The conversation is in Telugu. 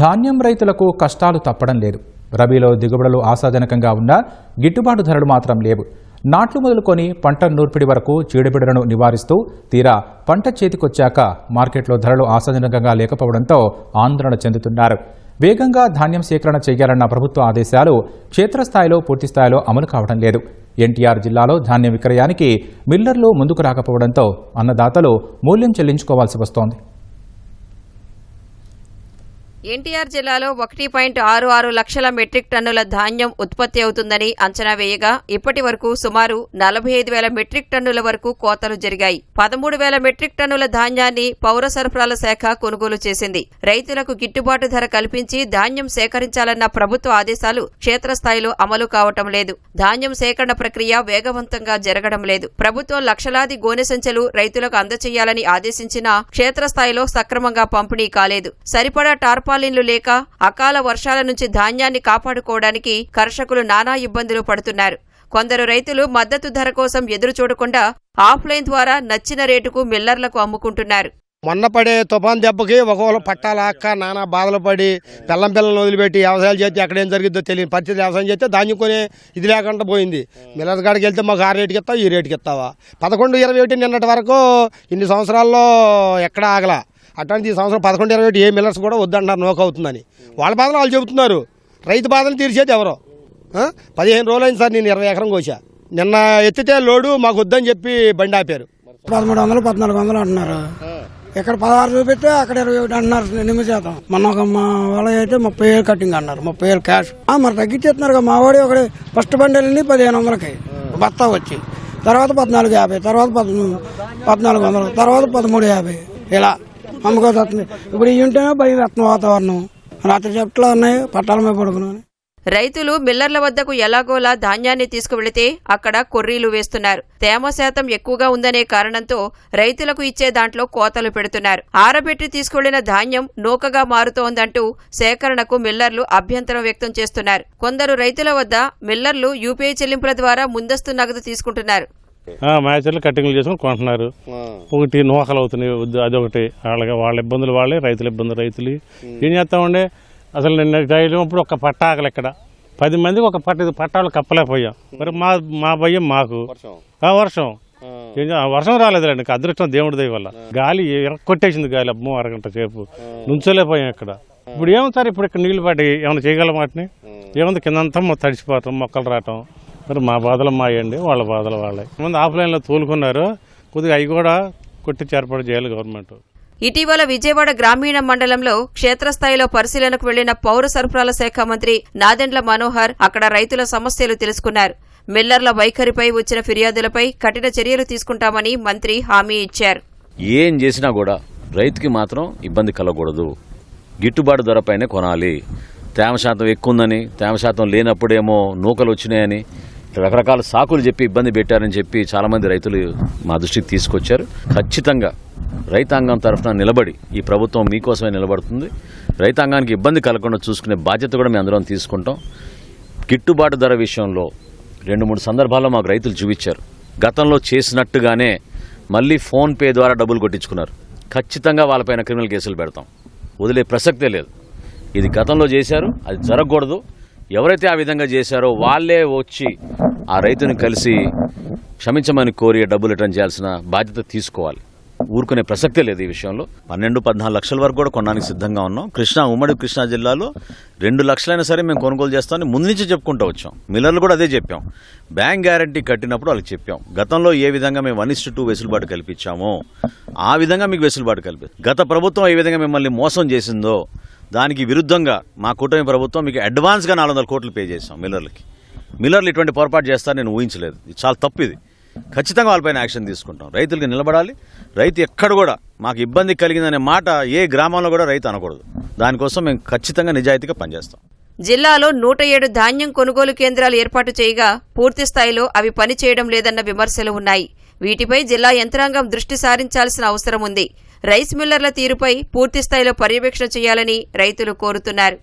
ధాన్యం రైతులకు కష్టాలు తప్పడం లేదు. రబీలో దిగుబడులు ఆశాజనకంగా ఉన్నా గిట్టుబాటు ధరలు మాత్రం లేవు. నాట్లు మొదలుకొని పంట నూర్పిడి వరకు చీడబిడలను నివారిస్తూ తీరా పంట చేతికొచ్చాక మార్కెట్లో ధరలు ఆశాజనకంగా లేకపోవడంతో ఆందోళన చెందుతున్నారు. వేగంగా ధాన్యం సేకరణ చేయాలన్న ప్రభుత్వ ఆదేశాలు క్షేత్రస్థాయిలో పూర్తిస్థాయిలో అమలు కావడం లేదు. ఎన్టీఆర్ జిల్లాలో ధాన్యం విక్రయానికి మిల్లర్లు ముందుకు రాకపోవడంతో అన్నదాతలు మూల్యం చెల్లించుకోవాల్సి వస్తోంది. ఎన్టీఆర్ జిల్లాలో ఒకటి పాయింట్ ఆరు ఆరు లక్షల మెట్రిక్ టన్నుల ధాన్యం ఉత్పత్తి అవుతుందని అంచనా వేయగా ఇప్పటి వరకు సుమారు నలభై ఐదు వేల మెట్రిక్ టన్నుల వరకు కోతలు జరిగాయి. పదమూడు వేల మెట్రిక్ టన్నుల ధాన్యాన్ని పౌర సరఫరాల శాఖ కొనుగోలు చేసింది. రైతులకు గిట్టుబాటు ధర కల్పించి ధాన్యం సేకరించాలన్న ప్రభుత్వ ఆదేశాలు క్షేత్రస్థాయిలో అమలు కావటం లేదు. ధాన్యం సేకరణ ప్రక్రియ వేగవంతంగా జరగడం లేదు. ప్రభుత్వం లక్షలాది గోనె సంచులు రైతులకు అందచేయాలని ఆదేశించినా క్షేత్రస్థాయిలో సక్రమంగా పంపిణీ కాలేదు. సరిపడా టార్పాలిన్లు లేక అకాల వర్షాల నుంచి ధాన్యాన్ని కాపాడుకోవడానికి కర్షకులు నానా ఇబ్బందులు పడుతున్నారు. కొందరు రైతులు మద్దతు ధర కోసం ఎదురు చూడకుండా ఆఫ్లైన్ ద్వారా నచ్చిన రేటుకు మిల్లర్లకు అమ్ముకుంటున్నారు. మొన్న పడే తుఫాన్ దెబ్బకి ఒకవేళ పట్టాలాక్క నానా బాధలు పడి పిల్లం పిల్లలను వదిలిపెట్టి వ్యవసాయాలు చేస్తే ఎక్కడ ఏం జరిగిద్దో తెలియని పరిస్థితి. వ్యవసాయం చేస్తే ధాన్యం కొనే ఇది లేకుండా పోయింది. మిల్లర్ కాడికి వెళ్తే మాకు ఆ రేటుకి ఇస్తావు ఈ రేటుకి ఇస్తావా? పదకొండు ఇరవై ఒకటి నిన్నటి వరకు ఇన్ని సంవత్సరాల్లో ఎక్కడ ఆగలా. అట్లాంటి ఈ సంవత్సరం పదకొండు ఇరవై ఏ మిల్లర్స్ కూడా వద్దంటారు నోక్ అవుతుందని వాళ్ళ బాధలు వాళ్ళు చెబుతున్నారు. రైతు బాధలు తీర్చేది ఎవరో? పదిహేను రోజులు అయింది సార్ నేను ఇరవై ఎకరం కోసా. నిన్న ఎత్తితే లోడు మాకు వద్దని చెప్పి బండి ఆపారు. పదమూడు వందలు పద్నాలుగు వందలు అంటున్నారు. ఇక్కడ పదహారు చూపిస్తే అక్కడ ఇరవై ఒకటి అంటున్నారు ఎనిమిది శాతం. మొన్న ఒక మా వాళ్ళ అయితే ముప్పై ఏళ్ళు కట్టింగ్ అన్నారు ముప్పై ఏళ్ళు క్యాష్. మరి తగ్గించేస్తున్నారు మా వాడి ఒకటి ఫస్ట్ బండి వెళ్ళింది పదిహేను వందలకి. బత్తా వచ్చి. తర్వాత పద్నాలుగు యాభై తర్వాత పద్నాలుగు వందలు తర్వాత పదమూడు యాభై. ఇలా. అమ్ముకోతుంది ఇప్పుడు ఇవి ఉంటేనే భయం వేస్తుంది వాతావరణం? రాత్రి చెట్లు ఉన్నాయి పట్టాల మీద పడుకున్నాను రైతులు మిల్లర్ల వద్దకు ఎలాగోలా ధాన్యాన్ని తీసుకువెళితే అక్కడ కొర్రీలు వేస్తున్నారు. తేమ శాతం ఎక్కువగా ఉందనే కారణంతో రైతులకు ఇచ్చే దాంట్లో కోతలు పెడుతున్నారు. ఆరబెట్టి తీసుకువెళ్ళిన ధాన్యం నూకగా మారుతోందంటూ సేకరణకు మిల్లర్లు అభ్యంతరం వ్యక్తం చేస్తున్నారు. కొందరు రైతుల వద్ద మిల్లర్లు యూపీఐ చెల్లింపుల ద్వారా ముందస్తు నగదు తీసుకుంటున్నారు. మ్యాచర్లు కటింగ్లు చేసుకుని కొంటున్నారు. ఒకటి నూకలు అవుతున్నాయి అదొకటి. వాళ్ళకి వాళ్ళ ఇబ్బందులు వాళ్ళే రైతుల ఇబ్బందులు రైతులు ఏం చేస్తామండి? అసలు నిన్న ఇప్పుడు ఒక పట్ట ఆకలి ఇక్కడ. పది మందికి ఒక పట్ట పట్టాలు కప్పలేకపోయాం. మరి మా మా భయం మాకు. ఆ వర్షం. ఏం చే- ఆ వర్షం రాలేదులేండి అదృష్టం దేవుడి దయ వల్ల. గాలి కొట్టేసింది గాలి అమ్మో అరగంట సేపు. నుంచోలేకపోయాం ఇక్కడ. ఇప్పుడు ఏముంది సార్ ఇప్పుడు ఇక్కడ నీళ్ళు పడి ఏమైనా చేయగలం వాటిని? ఏముంది కిందంతా తడిసిపోవటం మొక్కలు రావటం. మరి మా బాధలు మాయండి వాళ్ళ బాధలు వాళ్ళే. ముందు ఆఫ్లైన్లో తోలుకున్నారు కొద్దిగా అవి కూడా కొట్టి ఏర్పాటు చేయాలి గవర్నమెంట్. ఇటీవల విజయవాడ గ్రామీణ మండలంలో క్షేత్రస్థాయిలో పరిశీలనకు వెళ్ళిన పౌర సరఫరాల శాఖ మంత్రి నాదెండ్ల మనోహర్ అక్కడ రైతుల సమస్యలు తెలుసుకున్నారు. మిల్లర్ల వైఖరిపై వచ్చిన ఫిర్యాదులపై కఠిన చర్యలు తీసుకుంటామని మంత్రి హామీ ఇచ్చారు. ఏం చేసినా కూడా రైతుకి మాత్రం ఇబ్బంది కలగకూడదు. గిట్టుబాటు ధరపైనే కొనాలి. తేమ శాతం ఎక్కువ ఉందని తేమ శాతం లేనప్పుడేమో నూకలు వచ్చినాయని రకరకాల సాకులు చెప్పి ఇబ్బంది పెట్టారని చెప్పి చాలామంది రైతులు మా దృష్టికి తీసుకొచ్చారు. ఖచ్చితంగా రైతాంగం తరఫున నిలబడి ఈ ప్రభుత్వం మీకోసమే నిలబడుతుంది. రైతాంగానికి ఇబ్బంది కలగకుండా చూసుకునే బాధ్యత కూడా మేము అందరం తీసుకుంటాం. గిట్టుబాటు ధర విషయంలో రెండు మూడు సందర్భాల్లో మాకు రైతులు చూపించారు. గతంలో చేసినట్టుగానే మళ్ళీ ఫోన్పే ద్వారా డబ్బులు కొట్టించుకున్నారు. ఖచ్చితంగా వాళ్ళపైన క్రిమినల్ కేసులు పెడతాం. వదిలే ప్రసక్తే లేదు. ఇది గతంలో చేశారు అది జరగకూడదు. ఎవరైతే ఆ విధంగా చేశారో వాళ్ళే వచ్చి ఆ రైతుని కలిసి క్షమించమని కోరి డబ్బులు రిటర్న్ చేయాల్సిన బాధ్యత తీసుకోవాలి. ఊరుకునే ప్రసక్తే లేదు ఈ విషయంలో. పన్నెండు పద్నాలుగు లక్షల వరకు కూడా కొనడానికి సిద్ధంగా ఉన్నాం. కృష్ణా ఉమ్మడి కృష్ణా జిల్లాలో రెండు లక్షలైనా సరే మేము కొనుగోలు చేస్తామని ముందు నుంచి చెప్పుకుంటూ వచ్చాం. మిల్లర్లు కూడా అదే చెప్పాం. బ్యాంక్ గ్యారంటీ కట్టినప్పుడు వాళ్ళకి చెప్పాం. గతంలో ఏ విధంగా మేము వన్ ఇస్ టూ వెసులుబాటు కల్పించామో ఆ విధంగా మీకు వెసులుబాటు కల్పి గత ప్రభుత్వం ఏ విధంగా మిమ్మల్ని మోసం చేసిందో దానికి విరుద్ధంగా మా కూటమి ప్రభుత్వం మీకు అడ్వాన్స్గా నాలుగు వందల కోట్లు పే చేసాం మిల్లర్లకి. మిల్లర్లు ఇటువంటి పొరపాటు చేస్తారని నేను ఊహించలేదు. ఇది చాలా తప్పు ఇది ఖచ్చితంగా వాళ్ళపైన యాక్షన్ తీసుకుంటాం. రైతులకి నిలబడాలి. రైతు ఎక్కడ కూడా మాకు ఇబ్బంది కలిగిందనే మాట ఏ గ్రామంలో కూడా రైతు అనకూడదు. దానికోసం మేము ఖచ్చితంగా నిజాయితీగా పనిచేస్తాం. జిల్లాలో నూట ఏడు ధాన్యం కొనుగోలు కేంద్రాలు ఏర్పాటు చేయగా పూర్తి స్థాయిలో అవి పనిచేయడం లేదన్న విమర్శలు ఉన్నాయి. వీటిపై జిల్లా యంత్రాంగం దృష్టి సారించాల్సిన అవసరం ఉంది. రైస్ మిల్లర్ల తీరుపై పూర్తి స్థాయిలో పర్యవేక్షణ చేయాలని రైతులు కోరుతున్నారు.